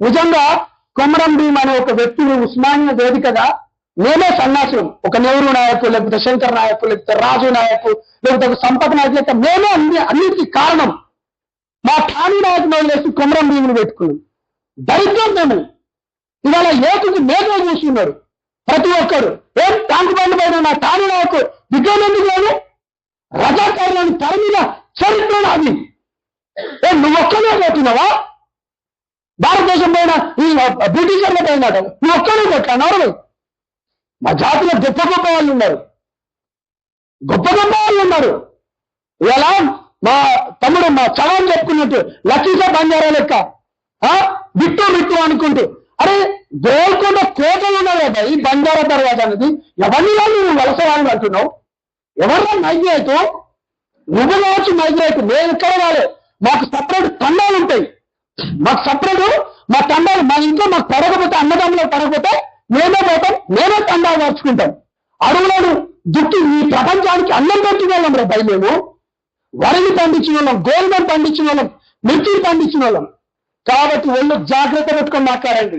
నిజంగా కొమరం భీం అనే ఒక వ్యక్తిని ఉస్మానియా వేదికగా మేమే సన్యాసులు ఒక నెహ్రూ నాయకు లేకపోతే శంకర్ నాయకు లేకపోతే రాజు నాయకు లేకపోతే ఒక సంపత్ నాయకు లేకపోతే మేమే అన్ని అన్నిటికీ కారణం. మా ఠాణి నాయకు వదిలేసి కొమరం భీముని పెట్టుకున్నాం. దరిద్రం మేము. ఇవాళ ఏకుకి మేకలు చూస్తున్నారు ప్రతి ఒక్కరు. ఏం ట్యాంక్ బండ్ పైన నా ఠాణి నాయకు విగ్రహం ఎందుకు లేదు రజాకారులను తరిమిన చరిత్ర అది ఏ నువ్వొక్కనే పోతున్నావా? భారతదేశం పైన ఈ బ్రిటిషర్ల పైన నువ్వు ఒక్కనే పెట్టా నవరు మా జాతిలో గొప్ప గొప్ప వాళ్ళు ఉన్నారు. గొప్ప గొప్ప వాళ్ళు ఉన్నారు. ఎలా మా తమ్ముడు మా చలం చెప్పుకున్నట్టు లక్షీస బంజారా లెక్క ఆ? బిట్టు బిట్టు అనుకుంటూ. అరే గోల్కొండ కోటలు ఉన్నాయి కదా ఈ బంజారా తర్వాత అనేది. ఎవరిని వాళ్ళు నువ్వు వలస వాళ్ళని అంటున్నావు? ఎవరిలో మైగ్రేట్ నువ్వు కావచ్చు మైగ్రేట్ నేను ఇక్కడ రాలే. మాకు సపరేట్ మాకు సపరేట్ మా తండాలు మా ఇంట్లో మాకు పడకపోతే అన్నదమ్ములో పడకపోతే మేమే పోతాం మేమే తండాలు మార్చుకుంటాం. అడవులను దుక్కి ఈ ప్రపంచానికి అన్నం పెట్టిన వాళ్ళం రా భయ మేము వరిని పండించిన వాళ్ళం గోధుమలు పండించిన వాళ్ళం మిర్చిలు పండించిన వాళ్ళం కాబట్టి ఒళ్ళు జాగ్రత్త పెట్టుకొని మాట్లాడండి.